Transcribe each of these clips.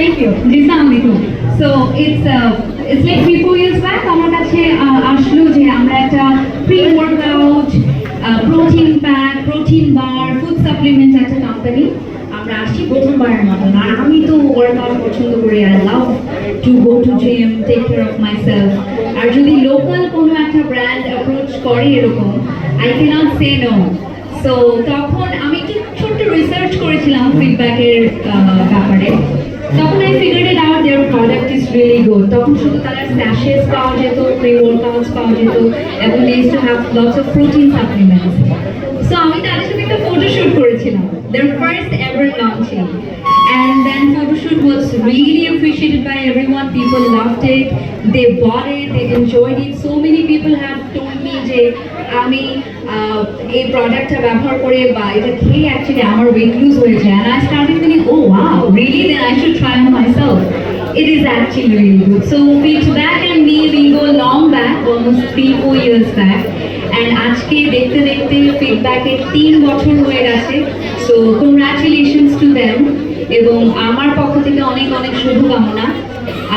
You. জিসা আমি too so it's it's like three four years back আমার কাছে আহ, আসলো যে আমরা একটা pre workout protein pack protein bar food supplement একটা কোম্পানি আমরা আসছি প্রথমবারের মতন আর আমি তো ওয়ার্কআউট পছন্দ করি I love to go to gym take care of myself আর যদি লোকাল কোনো একটা ব্র্যান্ড অ্যাপ্রোচ করে এরকম I can't say no so তখন আমি একটু ছোট্ট রিসার্চ করেছিলাম ফিডব্যাকের ব্যাপারে। তখন I figured out their product is really good তখন শুধু তারা স্যাশেস পাওয়া যেত প্রি ওয়ার্কআউটস পাওয়া যেত এবং they to have lots of protein supplements so আমি তাদের সাথে একটা ফটোশুট করেছিলাম their first ever launching and then photoshoot was really appreciated by everyone people loved it they bought it they enjoyed it so many people have told me যে আমি এই প্রোডাক্টটা ব্যবহার করে বা এটা খেয়ে অ্যাকচুয়ালি আমার ওয়েট লুজ হয়েছে and I started thinking oh really then I should try on myself. It is actually really good. So feedback and me, we go long back, almost three, four years back. And আজকে দেখতে দেখতে ফিডব্যাকের তিন বছর হয়ে গেছে। So congratulations to them এবং আমার পক্ষ থেকে অনেক অনেক শুভকামনা।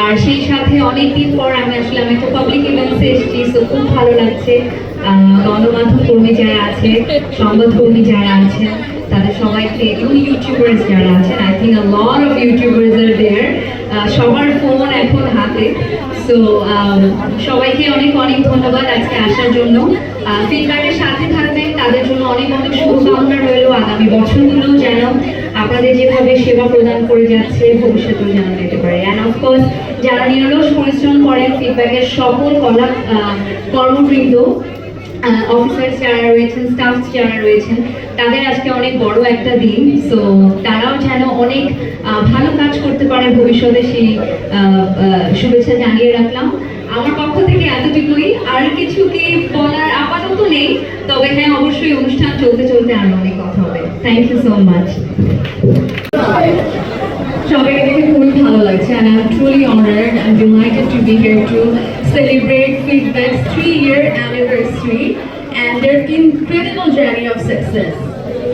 আর সেই সাথে অনেক দিন পর আমি আসলে আমি একটা পাবলিক ইভেন্টসে এসেছি। সো খুব ভালো লাগছে। গণমাধ্যম কর্মী যারা আছে সংবাদকর্মী যারা আছেন তাদের সবাইকে এবং ইউটিউবার্স যারা আছেন I think a lot of YouTubers আর দেয়ার সবার ফোন এখন হাতে। সো সবাইকে অনেক অনেক ধন্যবাদ আজকে আসার জন্য। ফিডব্যাকের সাথে থাকবেন, তাদের জন্য অনেক অনেক শুভকামনা রইল আগামী বছরগুলো যেন আপনাদের যেভাবে সেবা প্রদান করে যাচ্ছে, ভবিষ্যতেও যেন দিতে পারে। অ্যান্ড অফকোর্স যারা নিরলস পরিশ্রম করেন ফিডব্যাকের সকল কলা কর্মবৃন্দ অফিসার্স যারা রয়েছেন স্টাফ যারা রয়েছেন, তাদের আজকে অনেক বড় একটা দিন। সো তারাও যেন অনেক ভালো কাজ করতে পারে ভবিষ্যতে সেই শুভেচ্ছা জানিয়ে রাখলাম। আমার পক্ষ থেকে এতটুকুই। আর কিছু কি বলার আপাতত নেই, তবে হ্যাঁ অবশ্যই অনুষ্ঠান চলতে চলতে আরও অনেক কথা হবে। থ্যাংক ইউ সো মাচ সবাইকে দেখে খুবই ভালো লাগছে, and truly honoured honored and delighted to be here to celebrate Feedback's three-year anniversary and their incredible journey of success.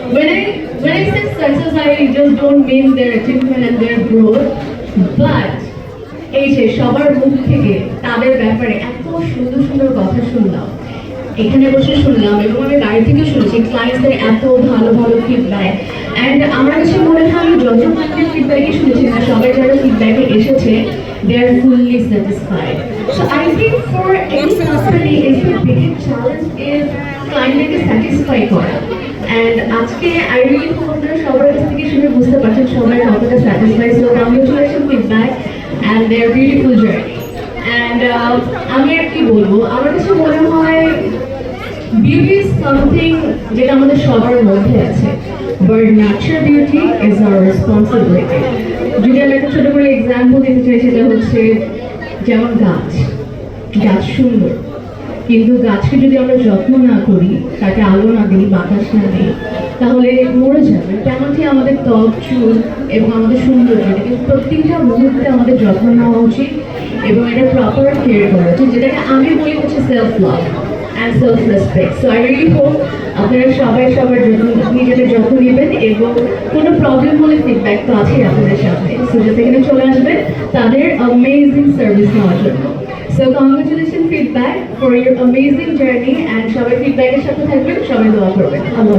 When I when I say success, I just don't mean their achievement and their growth, but এই যে সবার মুখ থেকে তাদের ব্যাপারে এত সুন্দর সুন্দর কথা শুনলাম এখানে বসে শুনলাম এবং আমি বাড়ি থেকে শুনছি ক্লায়েন্টসদের এত ভালো ভালো ফিডব্যাক অ্যান্ড আমার কাছে মনে হয় আমি যত ক্লায়েন্টের ফিডব্যাকই শুনেছি না সবাই যারা ফিডব্যাকে এসেছে they are fully satisfied satisfy আজকে সবার বুঝতে পারছেন সবাই কতটা satisfy so congratulation feedback and their beautiful journey and আমি আর কি বলব, আমার বিউটি ইজ যেটা আমাদের সবার মধ্যে আছে but natural beauty is our responsibility যদি আমি একটা ছোট করে এক্সাম্পল দিতে চাই, সেটা হচ্ছে যেমন গাছ গাছ সুন্দর। কিন্তু গাছকে যদি আমরা যত্ন না করি, তাকে আলো না দিই, বাতাস না দিই, তাহলে মরে যাবে। তেমনটি আমাদের ত্বক, চুল এবং আমাদের সৌন্দর্য, এটাকে প্রত্যেকটা মুহূর্তে আমাদের যত্ন নেওয়া উচিত এবং এটা প্রপার কেয়ার করা উচিত, যেটাকে আমি বলি হচ্ছে self love and self respect so I really hope আপনারা সবাই সবার জন্য নিজেদের যত্ন নেবেন এবং কোনো প্রবলেম হলে ফিডব্যাক তো আছেই আপনাদের সামনে। সো যাতে এখানে চলে আসবেন তাদের অ্যামেজিং সার্ভিস নেওয়ার জন্য। So congratulation feedback for your amazing journey and সবাই ফিডব্যাকের সাথে থাকবেন, সবাই দোয়া করবেন। আল্লাহ